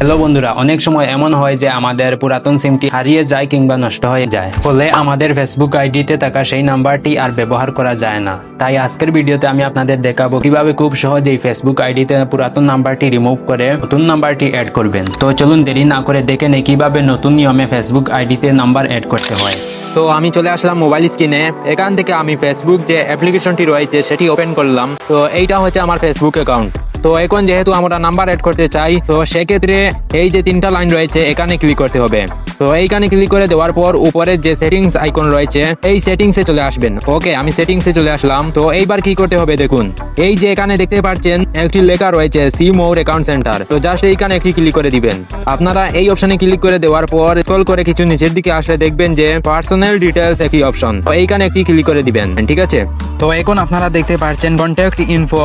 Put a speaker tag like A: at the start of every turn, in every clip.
A: Hello বন্ধুরা, অনেক সময় এমন হয় যে আমাদের পুরাতন সিমটি হারিয়ে যায় কিংবা নষ্ট হয়ে যায়। ফলে আমাদের ফেসবুক আইডিতে থাকা সেই নাম্বারটি আর ব্যবহার করা যায় না। তাই আজকের ভিডিওতে আমি আপনাদের দেখাবো কীভাবে খুব সহজেই ফেসবুক আইডিতে পুরাতন নাম্বারটি রিমুভ করে নতুন নাম্বারটি অ্যাড করবেন। তো চলুন দেরি না করে দেখে নেই কীভাবে নতুন নিয়মে ফেসবুক আইডিতে নাম্বার অ্যাড করতে হয়। তো আমি চলে আসলাম মোবাইল স্ক্রিনে এখান থেকে আমি ফেসবুক যে অ্যাপ্লিকেশনটি রয়েছে, সেটি ওপেন করলাম। তো এইটা হচ্ছে আমার ফেসবুক অ্যাকাউন্ট তো এখন যেহেতু আমরা নাম্বার অ্যাড করতে চাই, তো সেক্ষেত্রে এই যে তিনটা লাইন রয়েছে, এখানে ক্লিক করতে হবে। তো এইখানে ক্লিক করে দেওয়ার পর উপরে যে সেটিংস আইকন রয়েছে, এই সেটিংসে চলে আসবেন। ওকে আমি সেটিংসে চলে আসলাম। তো এইবার কি করতে হবে দেখুন। এই যে এখানে দেখতে পাচ্ছেন, একটি লেখা রয়েছে সি মোর অ্যাকাউন্ট সেন্টার তো জাস্ট এইখানে একটি ক্লিক করে দিবেন। আপনারা এই অপশনে ক্লিক করে দেওয়ার পর স্ক্রল করে কিছু নিচের দিকে আসলে দেখবেন যে পার্সোনাল ডিটেলস একটি অপশন তো এইখানে একটি ক্লিক করে দিবেন, ঠিক আছে?
B: তো এখন আপনারা দেখতে পাচ্ছেন contact info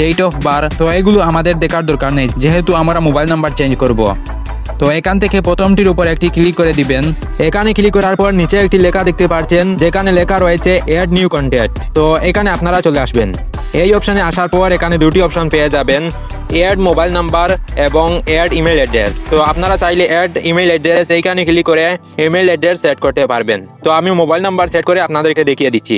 B: date of birth তো এগুলো আমাদের দেখার দরকার নেই, যেহেতু আমরা মোবাইল নাম্বার চেঞ্জ করব। তো এখান থেকে প্রথমটির উপর একটি ক্লিক করে দিবেন।
A: এখানে ক্লিক করার পর নিচে একটি লেখা দেখতে পাচ্ছেন, যেখানে লেখা রয়েছে এড নিউ কন্ট্যাক্ট তো এখানে আপনারা চলে আসবেন। এই অপশানে আসার পর এখানে দুটি অপশন পেয়ে যাবেন। এড মোবাইল নাম্বার এবং এড ইমেল অ্যাড্রেস তো আপনারা চাইলে এড ইমেল অ্যাড্রেস এইখানে ক্লিক করে ইমেল অ্যাড্রেস সেট করতে পারবেন। তো আমি মোবাইল নাম্বার সেট করে আপনাদেরকে দেখিয়ে দিচ্ছি।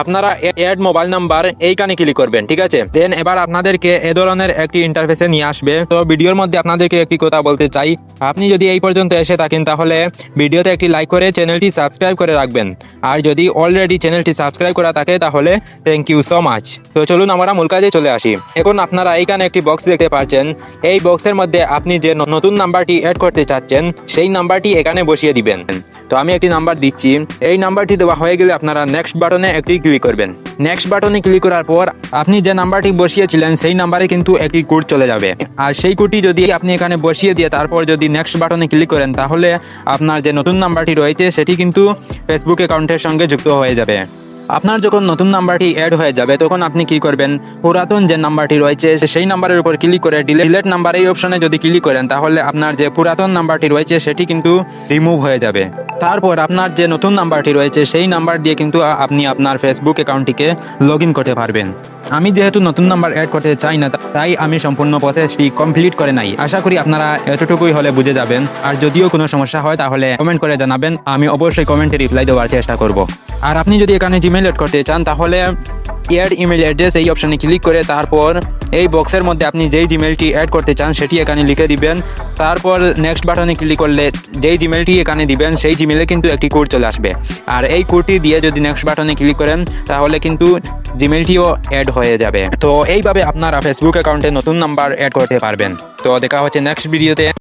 A: আপনারা এড মোবাইল নাম্বার এইখানে ক্লিক করবেন, ঠিক আছে? দেন এবার আপনাদেরকে এ ধরনের একটি ইন্টারফেসে নিয়ে আসবে। তো ভিডিওর মধ্যে আপনাদেরকে একটি কথা বলতে চাই। আপনি যদি এই পর্যন্ত এসে থাকেন, তাহলে ভিডিওতে একটি লাইক করে চ্যানেলটি সাবস্ক্রাইব করে রাখবেন। আর যদি অলরেডি চ্যানেলটি সাবস্ক্রাইব করা থাকে, তাহলে থ্যাংক ইউ সো মাচ তো চলুন আমরা মূল কাজে চলে আসি। এখন আপনারা এইখানে একটি বক্স দেখতে পাচ্ছেন এই বক্সের মধ্যে আপনি যে নতুন নাম্বারটি অ্যাড করতে চাচ্ছেন, সেই নাম্বারটি এখানে বসিয়ে দিবেন। তো আমি একটি নাম্বার দিচ্ছি। এই নাম্বারটি দেওয়া হয়ে গেলে আপনারা নেক্সট বাটনে একটি ক্লিক করবেন। নেক্সট বাটনে ক্লিক করার পর আপনি যে নাম্বারটি বসিয়েছিলেন, সেই নাম্বারে কিন্তু একটি কোড চলে যাবে। আর সেই কোডটি যদি আপনি এখানে বসিয়ে দিয়ে তারপর যদি নেক্সট বাটনে ক্লিক করেন, তাহলে আপনার যে নতুন নাম্বারটি রয়েছে, সেটি কিন্তু ফেসবুক অ্যাকাউন্টের সঙ্গে যুক্ত হয়ে যাবে। আপনার যখন নতুন নাম্বারটি অ্যাড হয়ে যাবে, তখন আপনি কি করবেন? পুরাতন যে নাম্বারটি রয়েছে, সেই নাম্বারের উপর ক্লিক করে ডিলেট নাম্বার এই অপশনে যদি ক্লিক করেন, তাহলে আপনার যে পুরাতন নাম্বারটি রয়েছে, সেটি কিন্তু রিমুভ হয়ে যাবে। তারপর আপনার যে নতুন নাম্বারটি রয়েছে, সেই নাম্বার দিয়ে কিন্তু আপনি আপনার ফেসবুক অ্যাকাউন্টটিকে লগ করতে পারবেন। আমি যেহেতু নতুন নাম্বার অ্যাড করতে চাই না, তাই আমি সম্পূর্ণ প্রসেসটি কমপ্লিট করে নাই। আশা করি আপনারা এতটুকুই হলে বুঝে যাবেন। আর যদিও কোনো সমস্যা হয়, তাহলে কমেন্ট করে জানাবেন। আমি অবশ্যই কমেন্টে রিপ্লাই দেওয়ার চেষ্টা করব। আর আপনি যদি এখানে জিমেল অ্যাড করতে চান, তাহলে এড ইমেল অ্যাড্রেস এই অপশানে ক্লিক করে তারপর এই বক্সের মধ্যে আপনি যেই জিমেলটি অ্যাড করতে চান, সেটি এখানে লিখে দিবেন। তারপর নেক্সট বাটনে ক্লিক করলে যেই জিমেলটি এখানে দিবেন, সেই জিমেলে কিন্তু একটি কোড চলে আসবে। আর এই কোডটি দিয়ে যদি নেক্সট বাটনে ক্লিক করেন, তাহলে কিন্তু জিমেলটিও অ্যাড হয়ে যাবে। তো এইভাবে আপনারা ফেসবুক অ্যাকাউন্টে নতুন নাম্বার অ্যাড করতে পারবেন। তো দেখা হচ্ছে নেক্সট ভিডিওতে